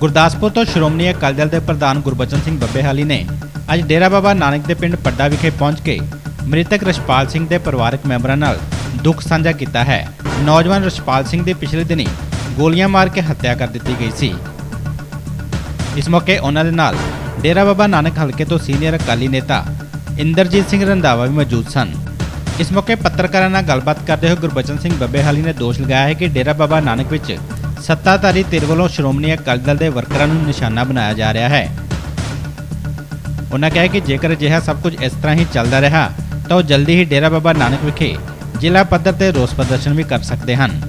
ਗੁਰਦਾਸਪੁਰ ਤੋਂ ਸ਼੍ਰੋਮਣੀ ਅਕਾਲੀ ਦਲ ਦੇ ਪ੍ਰਧਾਨ ਗੁਰਬਚਨ ਸਿੰਘ ਬੱਬੇਹਾਲੀ ਨੇ ਅੱਜ ਡੇਰਾ ਬਾਬਾ ਨਾਨਕ ਦੇ ਪਿੰਡ ਪੱਡਾ ਵਿਖੇ ਪਹੁੰਚ ਕੇ ਮ੍ਰਿਤਕ ਰਸ਼ਪਾਲ ਸਿੰਘ ਦੇ ਪਰਿਵਾਰਕ ਮੈਂਬਰਾਂ ਨਾਲ ਦੁੱਖ ਸਾਂਝਾ ਕੀਤਾ ਹੈ। ਨੌਜਵਾਨ ਰਸ਼ਪਾਲ ਸਿੰਘ ਦੀ ਪਿਛਲੇ ਦਿਨੀ ਗੋਲੀਆਂ ਮਾਰ ਕੇ ਹੱਤਿਆ ਕਰ ਦਿੱਤੀ ਗਈ ਸੀ। ਇਸ ਮੌਕੇ ਉਹਨਾਂ ਦੇ ਨਾਲ ਡੇਰਾ ਬਾਬਾ ਨਾਨਕ ਹਲਕੇ ਤੋਂ ਸੀਨੀਅਰ ਅਕਾਲੀ ਨੇਤਾ ਇੰਦਰਜੀਤ ਸਿੰਘ ਰੰਧਾਵਾ ਵੀ ਮੌਜੂਦ ਸਨ। ਇਸ ਮੌਕੇ ਪੱਤਰਕਾਰਾਂ ਨਾਲ ਗੱਲਬਾਤ ਕਰਦੇ ਹੋਏ ਗੁਰਬਚਨ ਸਿੰਘ ਬੱਬੇਹਾਲੀ ਨੇ ਦੋਸ਼ ਲਗਾਇਆ ਹੈ ਕਿ ਡੇਰਾ ਬਾਬਾ ਨਾਨਕ ਵਿੱਚ ਸੱਤਾਧਾਰੀ ਧਿਰ ਵੱਲੋਂ ਸ਼੍ਰੋਮਣੀ ਅਕਾਲੀ ਦਲ ਦੇ ਵਰਕਰਾਂ ਨੂੰ ਨਿਸ਼ਾਨਾ ਬਣਾਇਆ ਜਾ ਰਿਹਾ ਹੈ। ਉਹਨਾਂ ਕਿਹਾ ਕਿ ਜੇਕਰ ਅਜਿਹਾ ਸਭ ਕੁਝ ਇਸ ਤਰ੍ਹਾਂ ਹੀ ਚੱਲਦਾ ਰਿਹਾ ਤਾਂ ਉਹ ਜਲਦੀ ਹੀ ਡੇਰਾ ਬਾਬਾ ਨਾਨਕ ਵਿਖੇ ਜ਼ਿਲ੍ਹਾ ਪੱਧਰ ਤੇ ਰੋਸ ਪ੍ਰਦਰਸ਼ਨ ਵੀ ਕਰ ਸਕਦੇ ਹਨ।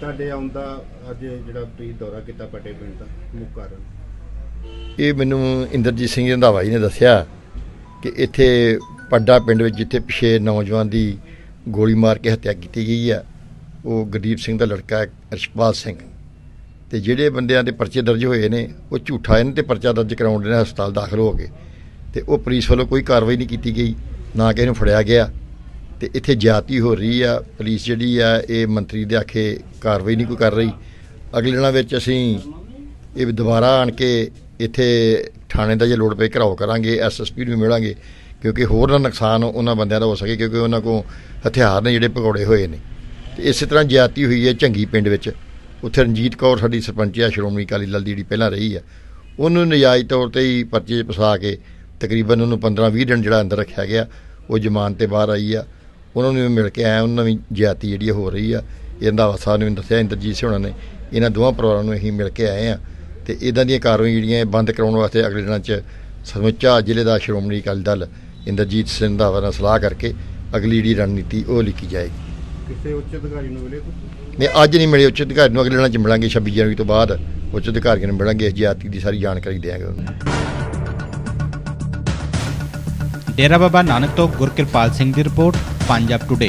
ਤੁਹਾਡੇ ਆਉਣ ਦਾ ਅੱਜ ਜਿਹੜਾ ਤੁਸੀਂ ਦੌਰਾ ਕੀਤਾ ਪਟੇ ਪਿੰਡ ਦਾ ਮੁੱਖ ਕਾਰਨ? ਇਹ ਮੈਨੂੰ ਇੰਦਰਜੀਤ ਸਿੰਘ ਰੰਧਾਵਾ ਜੀ ਨੇ ਦੱਸਿਆ ਕਿ ਇੱਥੇ ਪੱਡਾ ਪਿੰਡ ਵਿੱਚ ਜਿੱਥੇ ਪਿਛੇ ਨੌਜਵਾਨ ਦੀ ਗੋਲੀ ਮਾਰ ਕੇ ਹੱਤਿਆ ਕੀਤੀ ਗਈ ਆ, ਉਹ ਗੁਰਦੀਪ ਸਿੰਘ ਦਾ ਲੜਕਾ ਹੈ, ਅਰਸ਼ਪਾਲ ਸਿੰਘ। ਤੇ ਜਿਹੜੇ ਬੰਦਿਆਂ ਦੇ ਪਰਚੇ ਦਰਜ ਹੋਏ ਨੇ, ਉਹ ਝੂਠਾ ਇਹਨਾਂ ਤੇ ਪਰਚਾ ਦਰਜ ਕਰਾਉਣ ਦੇ ਨਾਲ ਹਸਪਤਾਲ ਦਾਖਲ ਹੋ ਗਏ। ਤੇ ਉਹ ਪੁਲਿਸ ਵੱਲੋਂ ਕੋਈ ਕਾਰਵਾਈ ਨਹੀਂ ਕੀਤੀ ਗਈ, ਨਾ ਕਿ ਇਹਨੂੰ ਫੜਿਆ ਗਿਆ। ਤੇ ਇੱਥੇ ਜਾਤੀ ਹੋ ਰਹੀ ਆ, ਪੁਲਿਸ ਜਿਹੜੀ ਆ, ਇਹ ਮੰਤਰੀ ਦੇ ਆਖੇ ਕਾਰਵਾਈ ਨਹੀਂ ਕੋਈ ਕਰ ਰਹੀ। ਅਗਲੇ ਦਿਨਾਂ ਵਿੱਚ ਅਸੀਂ ਇਹ ਦੁਬਾਰਾ ਆਣ ਕੇ ਇੱਥੇ ਥਾਣੇ ਦਾ ਜੇ ਲੋੜ ਪਏ ਘਰਾਓ ਕਰਾਂਗੇ ਐਸਐਸਪੀ ਨੂੰ ਵੀ ਮਿਲਾਂਗੇ। ਕਿਉਂਕਿ ਹੋਰ ਨਾ ਨੁਕਸਾਨ ਉਹਨਾਂ ਬੰਦਿਆਂ ਦਾ ਹੋ ਸਕੇ, ਕਿਉਂਕਿ ਉਹਨਾਂ ਕੋਲ ਹਥਿਆਰ ਨੇ ਜਿਹੜੇ ਪਕੌੜੇ ਹੋਏ ਨੇ। ਤੇ ਇਸੇ ਤਰ੍ਹਾਂ ਜਿਆਤੀ ਹੋਈ ਹੈ ਝੰਗੀ ਪਿੰਡ ਵਿੱਚ। ਉੱਥੇ ਰਣਜੀਤ ਕੌਰ ਸਾਡੀ ਸਰਪੰਚ ਆ, ਸ਼੍ਰੋਮਣੀ ਅਕਾਲੀ ਦਲ ਦੀ ਜਿਹੜੀ ਪਹਿਲਾਂ ਰਹੀ ਆ। ਉਹਨੂੰ ਨਜਾਇਜ਼ ਤੌਰ ਤੇ ਹੀ ਪਰਚੇ 'ਚ ਫਸਾ ਕੇ ਤਕਰੀਬਨ ਉਹਨੂੰ 15-20 ਦਿਨ ਜਿਹੜਾ ਅੰਦਰ ਰੱਖਿਆ ਗਿਆ। ਉਹ ਜ਼ਮਾਨਤ ਤੇ ਬਾਹਰ ਆਈ ਆ। ਉਹਨਾਂ ਨੂੰ ਵੀ ਮਿਲ ਕੇ ਆਇਆ, ਉਹਨਾਂ ਵੀ ਜਿਆਤੀ ਜਿਹੜੀ ਹੋ ਰਹੀ ਆ। ਇਹ ਰੰਧਾਵਾ ਸਾਹਿਬ ਦੱਸਿਆ, ਇੰਦਰਜੀਤ ਸਿੰਘ ਉਹਨਾਂ ਨੇ। ਇਹਨਾਂ ਦੋਵਾਂ ਪਰਿਵਾਰਾਂ ਨੂੰ ਅਸੀਂ ਮਿਲ ਕੇ ਆਏ ਆ। ਤੇ ਇਦਾਂ ਦੀਆਂ ਕਾਰਵਾਈ ਜਿਹੜੀਆਂ ਬੰਦ ਕਰਾਉਣ ਵਾਸਤੇ ਅਗਲੇ ਦਿਨਾਂ 'ਚ ਸਮੁੱਚਾ ਜ਼ਿਲ੍ਹੇ ਦਾ ਸ਼੍ਰੋਮਣੀ ਅਕਾਲੀ ਦਲ ਇੰਦਰਜੀਤ ਸਿੰਘ ਰੰਧਾਵਾ ਨਾਲ ਸਲਾਹ ਕਰਕੇ ਅਗਲੀ ਜਿਹੜੀ ਰਣਨੀਤੀ ਉਹ ਲਿਖੀ ਜਾਏਗੀ। ਕਿਸੇ ਉੱਚ ਅਧਿਕਾਰੀ ਨੂੰ ਮਿਲੇ ਤੁਸੀਂ ਨਹੀਂ ਅੱਜ ਨਹੀਂ ਮਿਲੇ ਉੱਚ ਅਧਿਕਾਰੀ ਨੂੰ ਅਗਲੇ ਦਿਨਾਂ 'ਚ ਮਿਲਾਂਗੇ 26 ਜਨਵਰੀ ਤੋਂ ਬਾਅਦ ਉੱਚ ਅਧਿਕਾਰੀਆਂ ਨੂੰ ਮਿਲਾਂਗੇ ਇਸ ਜਿਆਤੀ ਦੀ ਸਾਰੀ ਜਾਣਕਾਰੀ ਦੇਵਾਂਗੇ ਉਹਨੂੰ ਡੇਰਾ ਬਾਬਾ ਨਾਨਕ ਤੋਂ ਗੁਰਕਿਰਪਾਲ ਸਿੰਘ ਦੀ ਰਿਪੋਰਟ ਪੰਜਾਬ ਟੁਡੇ